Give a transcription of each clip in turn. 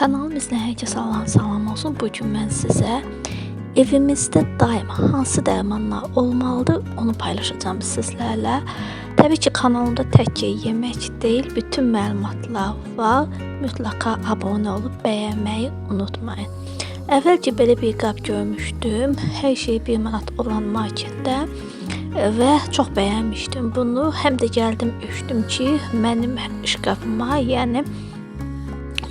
Kanalım izləyicə salam, salam olsun. Bu gün mən sizə evimizdə daima hansı dərmanlar olmalıdır, onu paylaşacağım sizlərlə. Təbii ki, kanalımda təkcə yemək deyil, bütün məlumatlar var. Mütləqa abunə olub bəyənməyi unutmayın. Əvvəlcə belə bir qab görmüşdüm. Hər şey 1 manat olan marketdə və çox bəyənmişdim bunu. Həm də gəldim üşdüm ki, mənim şkafıma, yəni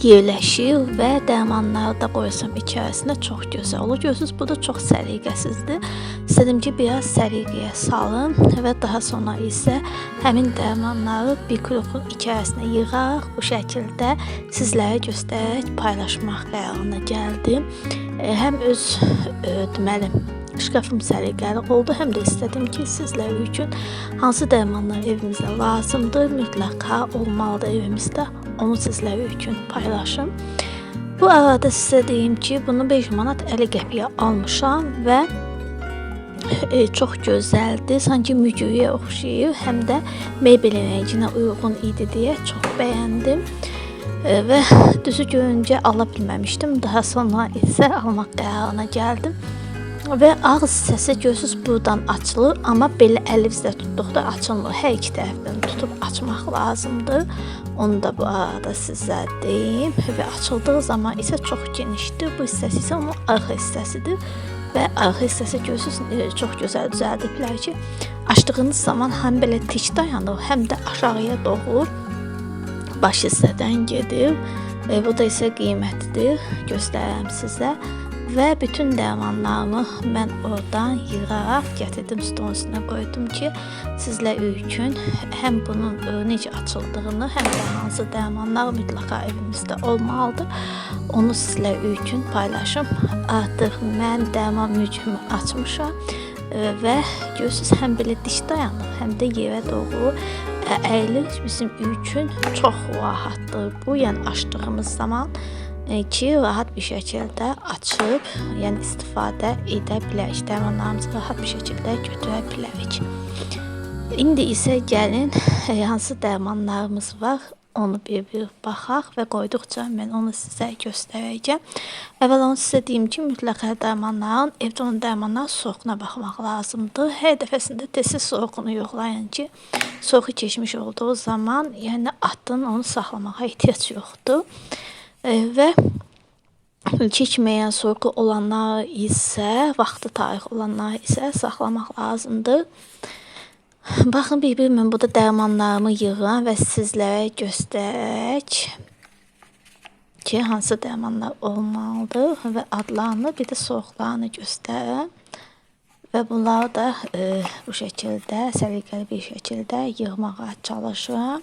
yerləşir və dərmanları da qoysam içərisinə çox gözəl olur. Görürsüz, bu da çox səliqəsizdir. İstədim ki, biraz səliqəyə salım və daha sonra isə həmin dərmanları bir qrupun içərisinə yığaraq bu şəkildə sizlərə göstərərək paylaşmaq qərarına gəldim. E, həm öz e, deməli şkafım səliqəli oldu, həm də istədim ki, sizlər üçün hansı dərmanlar evimizdə lazımdır, mütləqa olmalıdır evimizdə onu sizlər üçün paylaşım. Bu arada sizə deyim ki, bunu 5 manat 50 qəpiyə almışam və e, çox gözəldir. Sanki mücüyə oxşayır, həm də Maybelline rənginə uyğun idi deyə çox bəyəndim. E, və düzü görüncə ala. Daha sonra isə almaq qərarına gəldim. Və ağız hissəsi görürsüz buradan açılır, amma belə əlinizlə tutduqda açılmır. Hər iki tərəfdən tutub açmaq lazımdır. Onu da bu arada sizə deyim və açıldığı zaman isə çox genişdir. Bu hissəsi isə onun arxa hissəsidir və arxa hissəsi görürsüz e, çox gözəl düzəldiblər ki, açdığınız zaman həm belə tik dayanır, həm də aşağıya doğru baş hissədən gedir. E, bu da isə qiymətlidir. Göstərərəm sizə. Və bütün dərmanlarımı mən oradan yığaraq gətirdim stolun üstünə qoydum ki, sizlər üçün həm bunun e, necə açıldığını, həm də hansı dərmanlar mütləqa evimizdə olmalıdır, onu sizlər üçün paylaşım. Artıq mən dərman mücümü açmışam e, və görürsüz həm belə diş dayanır, həm də yerə doğru əyilir. Bizim üçün çox rahatdır bu, yəni açdığımız zaman ki rahat bir şəkildə açıb, yəni istifadə edə bilərik. Dərmanlarımızı rahat bir şəkildə götürə bilərik. İndi isə gəlin hansı dərmanlarımız var, onu bir-bir baxaq və qoyduqca mən onu sizə göstərəcəm. Əvvəl onu sizə deyim ki, mütləqa dərmanların, evdə olan dərmanların soyuğuna baxmaq lazımdır. Hər dəfəsində tez-tez soyuğunu yoxlayın ki, soyuğu keçmiş olduğu zaman, yəni atın onu saxlamağa ehtiyac yoxdur. Ve keçməyən sorğu olanlar isə, vaxtı tarix olanlar isə saxlamaq lazımdır. Baxın, bir-bir mən burada dərmanlarımı yığıram və sizlərə göstərək ki, hansı dərmanlar olmalıdır və adlarını, bir də sorğularını göstərirəm. Və bunları da e, bu şəkildə, səliqəli bir şəkildə yığmağa çalışıram.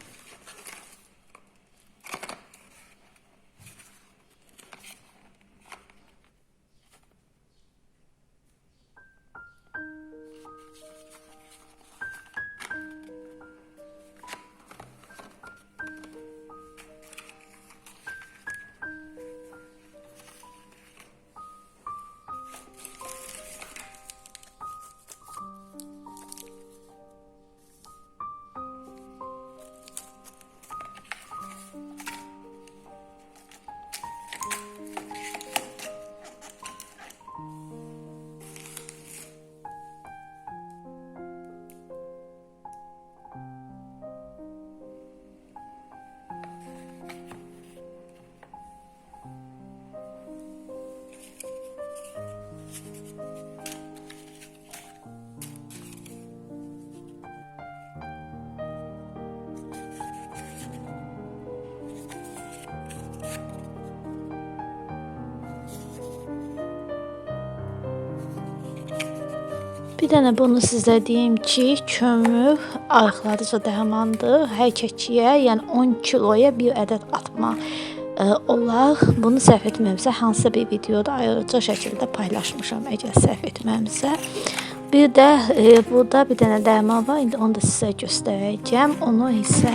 Bir dənə bunu sizə deyim ki, kömür arıqladıcı dərmandır. Hər keçiyə, yəni 10 kiloya bir ədəd atma ə, olar. Bunu səhv etmirəmsə, hansısa bir videoda ayrıca şəkildə paylaşmışam, əgər səhv etmirəmsə. Bir də e, burada bir dənə dərman var. İndi onu da sizə göstərəcəm. Onu isə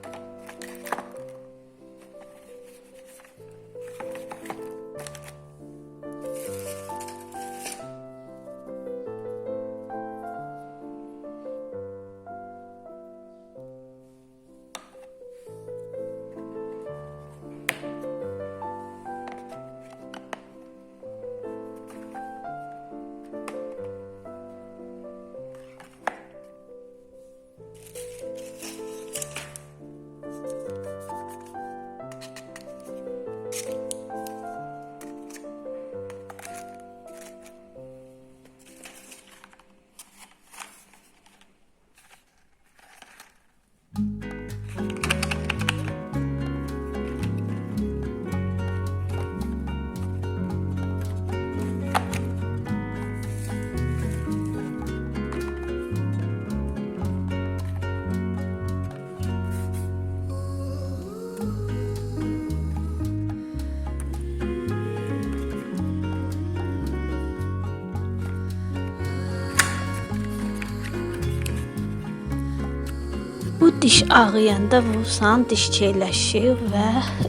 Bu diş ağrıyanda vursan diş çeyləşir və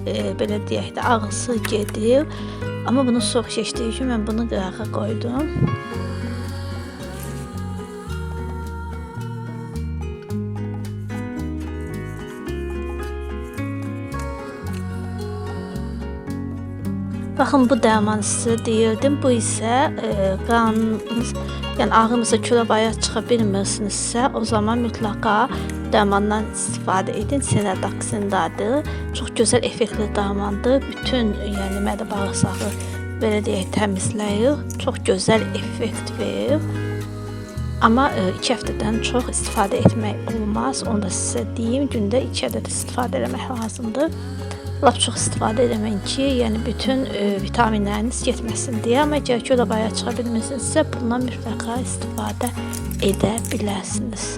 e, belə deyək də ağrısı gedir. Amma bunu çox keçdiyi üçün mən bunu qırağa qoydum. Baxın bu dərman sizə deyirdim. Bu isə e, qanınız, yəni ağrınızda kilo bayaq çıxa bilmirsinizsə, o zaman mütləqa dərmandan istifadə edin. Senadaksindadır. Çox gözəl effektli dərmandır. Bütün yəni mədə bağırsağı belə deyək təmizləyir. Çox gözəl effekt verir. Amma 2 həftədən çox istifadə etmək olmaz. Onu da sizə deyim. Gündə 2 ədəd istifadə etmək lazımdır. Lap çox istifadə eləməyin ki, yəni bütün e, vitaminləriniz getməsin deyə. Amma əgər ki, o da bayaq çıxa bilmirsinizsə, bundan mütləqa istifadə edə bilərsiniz.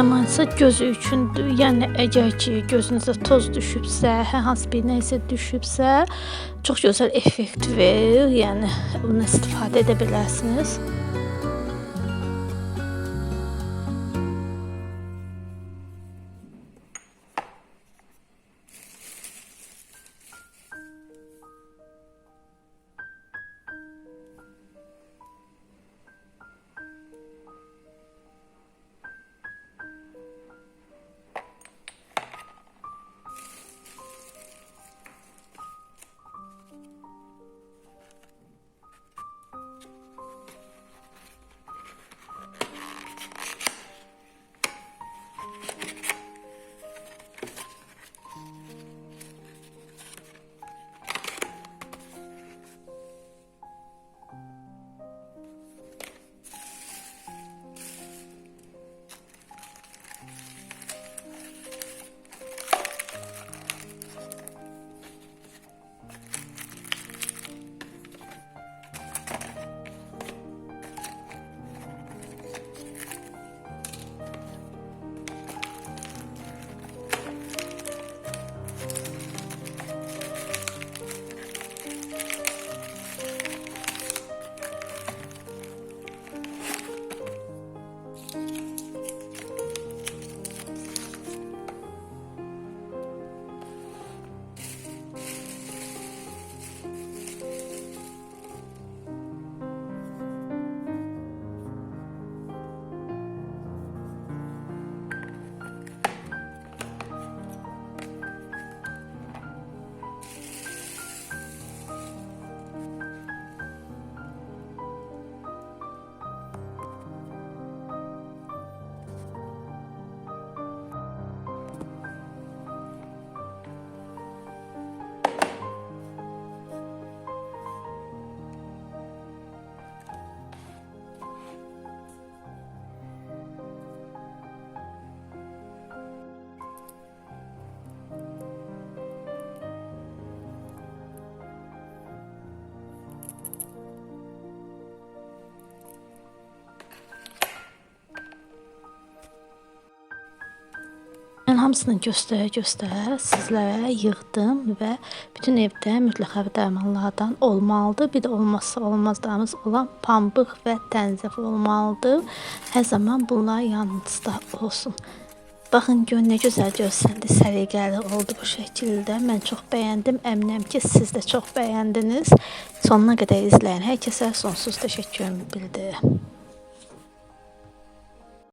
Dərmansa gözü üçündür. Yəni əgər ki, gözünüzə toz düşübsə, hər hansı bir nəsə düşübsə, çox gözəl effekt verir. Yəni bundan istifadə edə bilərsiniz. Hamısını göstərə-göstərə sizlərə yığdım və bütün evdə mütləq həvi dərmanlardan olmalıdır. Bir də olmazsa olmazlarımız olan pambıq və təncəfil olmalıdır. Hər zaman bunlar yanınızda olsun. Baxın gör nə gözəl görsəndi, səliqəli oldu bu şəkildə. Mən çox bəyəndim. Əminəm ki, siz də çox bəyəndiniz. Sonuna qədər izləyin. Hər kəsə sonsuz təşəkkürümü bildirirəm.